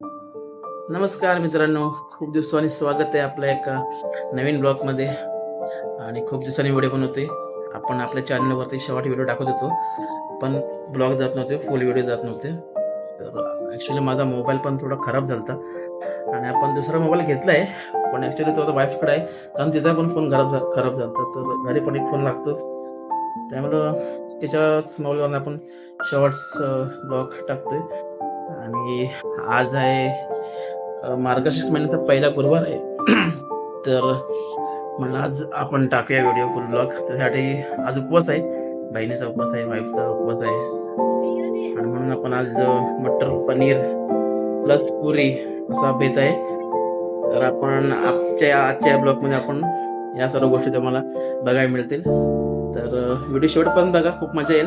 नमस्कार मित्रांनो खूप दिवसांनी स्वागत आहे आपल्या एका नवीन ब्लॉगमध्ये. आणि खूप दिवसांनी व्हिडिओ बनवते आपण आपल्या चॅनलवरती शेवट व्हिडिओ टाकत होतो पण ब्लॉग जात नव्हते फुल व्हिडिओ जात नव्हते. तर ॲक्च्युली माझा मोबाईल पण थोडा खराब झाला होता आणि आपण दुसरा मोबाईल घेतला आहे पण ॲक्च्युली तो आता वाईफकडे आहे कारण तिचा पण फोन खराब झा खराब झाला होता तर घरी पण एक फोन लागतोच. त्यामुळं त्याच्याच मोबाईलवर आपण शॉर्ट्स ब्लॉग टाकतोय. आणि आज आहे मार्गशीर्ष महिन्याचा पहिला गुरुवार आहे. तर म्हणलं आज आपण टाकूया व्हिडिओ फुल ब्लॉग त्यासाठी आज उपवास आहे. बहिणीचा उपवास आहे वाईफचा उपवास आहे. आणि म्हणून आपण आज मटर पनीर प्लस पुरी असा बेत आहे. तर आपण आजच्या आजच्या ब्लॉगमध्ये आपण या सर्व गोष्टी तुम्हाला बघायला मिळतील. तर व्हिडिओ शेवटपर्यंत बघा. खूप मजा येईल.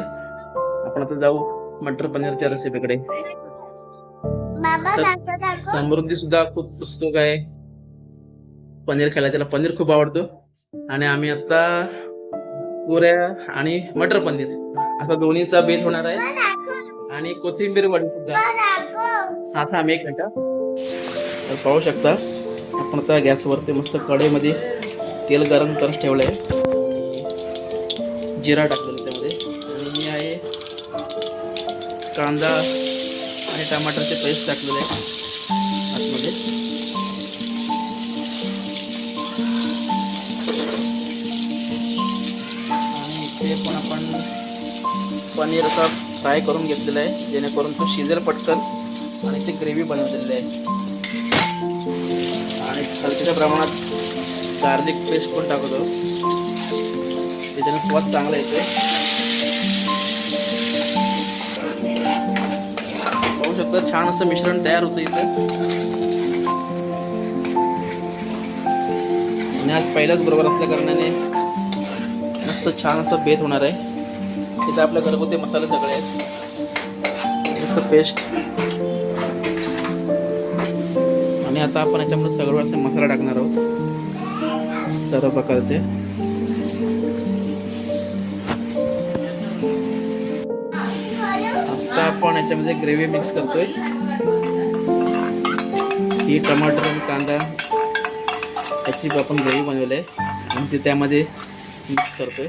आपण आता जाऊ मटर पनीरच्या रेसिपीकडे समृद्धी सुद्धा खूप उत्सुक आहे. पनीर खायला त्याला पनीर खूप आवडतो. आणि आम्ही आता पुऱ्या आणि मटर पनीर असा दोन्हीचा बेल होणार आहे. आणि कोथिंबीर वडी सुद्धा. दाखव. हा थांब एक मिनिट तर पाहू शकता. आपण आता गॅसवरती मस्त कढईमध्ये तेल गरम करत ठेवलं आहे जिरा टाकलेला त्यामध्ये. आणि मी आहे कांदा आणि टमाटरचे पेस्ट टाकलेले आहे आतमध्ये. आणि इथे पण आपण पनीर असा फ्राय करून घेतलेला आहे जेणेकरून तो शिजेल पटकन आणि ते ग्रेव्ही बनवलेली आहे. आणि हलक्याच्या प्रमाणात गार्लिक पेस्ट पण टाकतो. त्याच्याने स्वाद चांगला येते पाहू शकता छान असं मिश्रण तयार होतं इथं. आणि आज पहिलाच बरोबर असल्या कारणाने मस्त छान असं बेत होणार आहे. इथं आपल्या घरगुती मसाले सगळे आहेत. मस्त पेस्ट आणि आता आपण याच्यामध्ये सगळं असे मसाला टाकणार आहोत. सर्व प्रकारचे. आता आपण याच्यामध्ये ग्रेव्ही मिक्स करतोय. ही टमाटर आणि कांदा याची आपण ग्रेव्ही बनवली आहे. आणि ती त्यामध्ये मिक्स करतोय.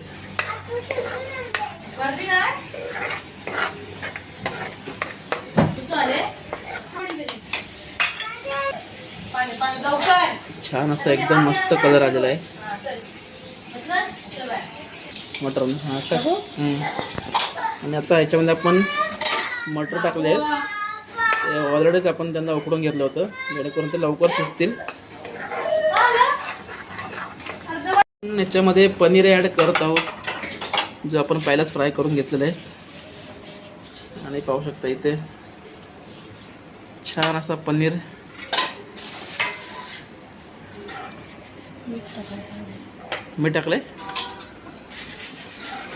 छान असं एकदम मस्त कलर आलेला आहे. मटर हा हम्म. आणि आता ह्याच्यामध्ये आपण मटर टाकले आहेत. ऑलरेडीच आपण त्यांना उकडून घेतलं होतं. जेणेकरून ते लवकर शिजतील. आपण याच्यामध्ये पनीर ॲड करत आहोत जो आपण पहिलाच फ्राय करून घेतलेलं आहे. आणि पाहू शकता इथे छान असा पनीर. मीठ टाकलंय?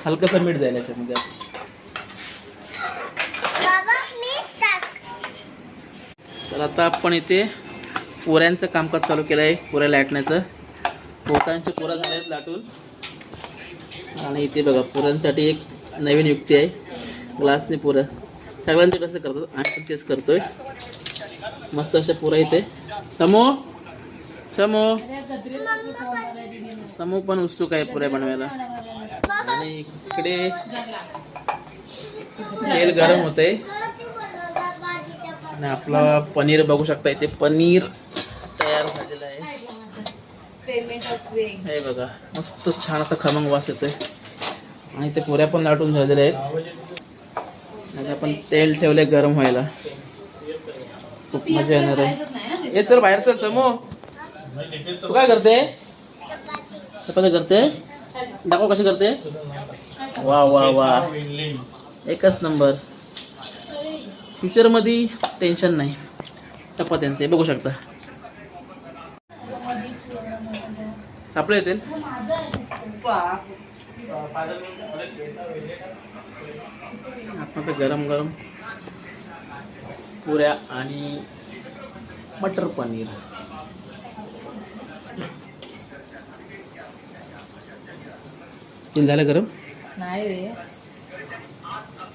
हलकंसं मीठ द्यायला याच्यामध्ये. तर आता आपण इथे पोऱ्यांचं कामकाज चालू केलं आहे पुऱ्या लाटण्याचं. पोतांचे पोऱ्या झाले आहेत लाटून. आणि इथे बघा पोरांसाठी एक नवीन युक्ती आहे. ग्लासने पोरं. सगळ्यांचे कसं करतात? आणि पण तेच करतोय. मस्त अशा पोरं इथे. समो! समो! समो पण उत्सुक आहे पुऱ्या बनवायला. आणि इकडे तेल गरम होतंय. आणि आपला पनीर बघू शकता इथे पनीर तयार झालेलं आहे. हे बघा मस्त छान असा खमंग वास येतोय. आणि ते पुऱ्या पण लाटून झालेल्या आहेत. आणि आपण तेल ठेवले गरम व्हायला. खूप मजा येणार आहे. ये चल बाहेर चल समो तू काय करते? चपाती करते? दाखव कशी करते. वा वा वा. एकच नंबर. फ्युचरमध्ये टेन्शन नाही. चपात्यांचे बघू शकता. आपलं येतील? आता गरम गरम. पुऱ्या आणि मटर पनीर. झालं गरम? नाही रे.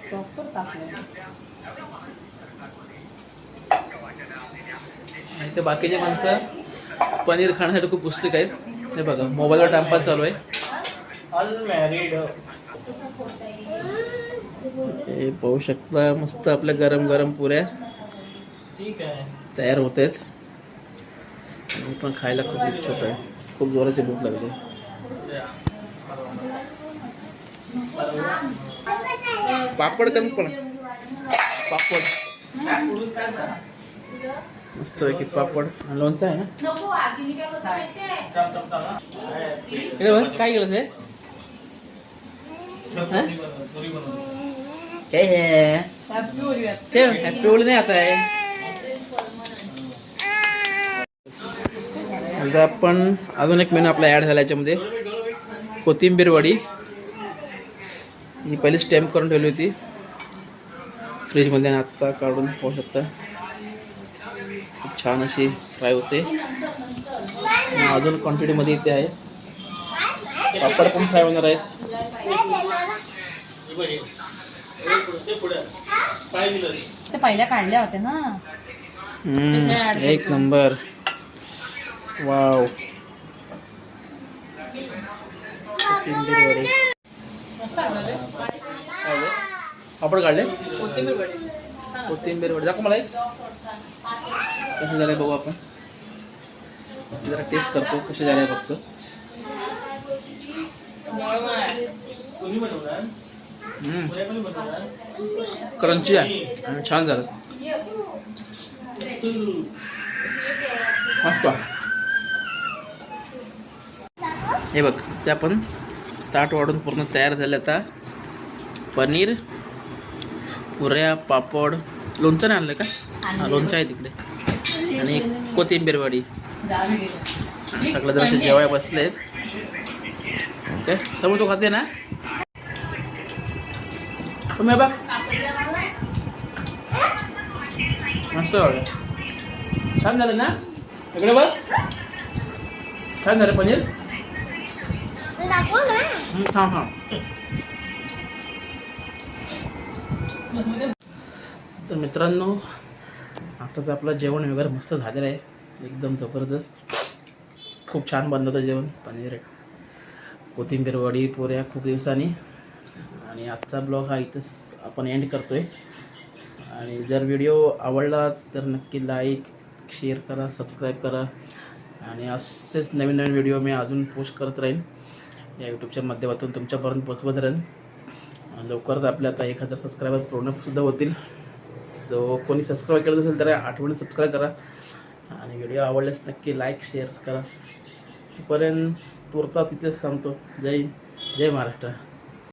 प्रॉपर टाकलं आणि ते बाकीचे माणसं पनीर खाण्यासाठी खूप पुस्तक आहेत. हे बघा मोबाईलवर टाइमपास चालू आहे. हे पाहू शकता मस्त आपल्या गरम गरम पुऱ्या तयार होत आहेत आणि पण खायला खूप इच्छुक आहे. खूप जोराची भूक लागली. पापड कमी पण पापड. मस्त आहे की पापड. आणि लोणचं आहे ना? इकडे बघ काय केलं ते? हा? हॅपी होळी नाही आता आहे आता आपण अजून एक मेनू आपला ॲड झाला याच्यामध्ये. कोथिंबीर वडी. ही पहिली स्टॅम्प करून ठेवली होती. फ्रीजमध्ये आणि आत्ता काढून पाहू शकता. छान अशी फ्राय होते. अजून क्वांटिटीमध्ये इथे आहे. पापड पण फ्राय होणार आहेत. ते पहिल्या काढल्या होत्या ना. एक नंबर. वाव कोथिंबीर? पापड काढले? कोथिंबीर वडे. दाखव मला एक. कसे झाले बघू आपण. जरा टेस्ट करतो कसे झाले बघतो. क्रंची आहे आणि छान झालं. मस्त. हे बघ ते आपण ताट वाढून पूर्ण तयार झाले आता. पनीर पुऱ्या पापड. लोणचं नाही आणलं का? लोणचं आहे तिकडे. आणि एक कोथिंबीर वडी. सगळं जर जेवाय बसलेत. ओके समोर तो खाते ना? तुम्ही बघ. मस्त छान झालं ना? इकडे बघ. छान झालं पनीर? तर मित्रांनो आताच आपलं जेवण वगैरे मस्त झालेलं आहे. एकदम जबरदस्त. खूप छान बनलं होतं जेवण. पनीर कोथिंबीर वडी पोऱ्या खूप दिवसांनी. आणि आजचा ब्लॉग हा इथंच आपण एंड करतो आहे आणि जर व्हिडिओ आवडला तर नक्की लाईक शेअर करा सबस्क्राईब करा. आणि असेच नवीन नवीन व्हिडिओ मी अजून पोस्ट करत राहीन. या यूट्यूबच्या माध्यमातून तुमच्यापर्यंत पोचवत राहीन. आणि लवकरच आपल्या आता एक हजार सबस्क्रायबर पूर्णसुद्धा होतील. सो कोणी सबस्क्राईब करत असेल तर आठवणी सबस्क्राईब करा. आणि व्हिडिओ आवडल्यास नक्की लाईक शेअर करा. तोपर्यंत तुर्ताच इथेच सांगतो जय जय महाराष्ट्र.